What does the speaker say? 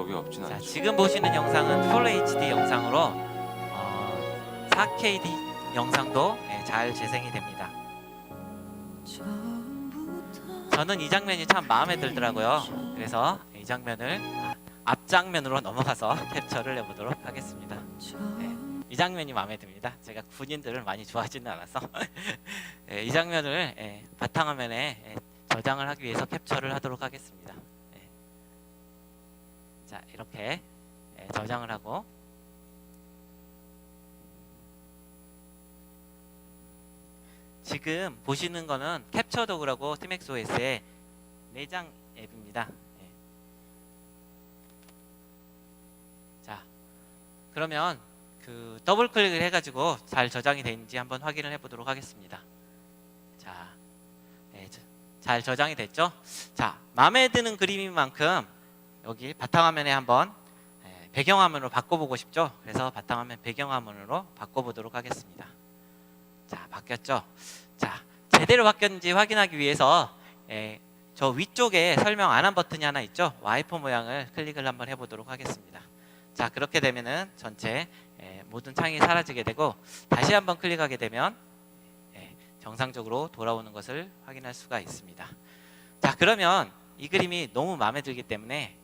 법이 없진 자, 않죠. 지금 보시는 영상은 풀 HD 영상으로 어, 4KD 영상도 예, 잘 재생이 됩니다. 저는 이 장면이 참 마음에 들더라고요. 그래서 이 장면을 앞 장면으로 넘어가서 캡처를 해보도록 하겠습니다. 네, 이 장면이 마음에 듭니다. 제가 군인들을 많이 좋아하지는 않아서 예, 이 장면을 예, 바탕화면에 예, 저장을 하기 위해서 캡처를 하도록 하겠습니다. 예. 자 이렇게 예, 저장을 하고 지금 보시는 거는 캡처 도구라고 티맥스 OS의 내장 앱입니다. 예. 자, 그러면 그 더블 클릭을 해가지고 잘 저장이 되는지 한번 확인을 해보도록 하겠습니다. 자, 네, 저- 잘 저장이 됐죠? 자, 마음에 드는 그림인 만큼 여기 바탕화면에 한번 예, 배경화면으로 바꿔보고 싶죠? 그래서 바탕화면 배경화면으로 바꿔보도록 하겠습니다. 자, 바뀌었죠? 자, 제대로 바뀌었는지 확인하기 위해서 예, 저 위쪽에 설명 안 한 버튼이 하나 있죠? 와이퍼 모양을 클릭을 한번 해보도록 하겠습니다. 자, 그렇게 되면은 전체 예, 모든 창이 사라지게 되고 다시 한번 클릭하게 되면 예, 정상적으로 돌아오는 것을 확인할 수가 있습니다. 자, 그러면 이 그림이 너무 마음에 들기 때문에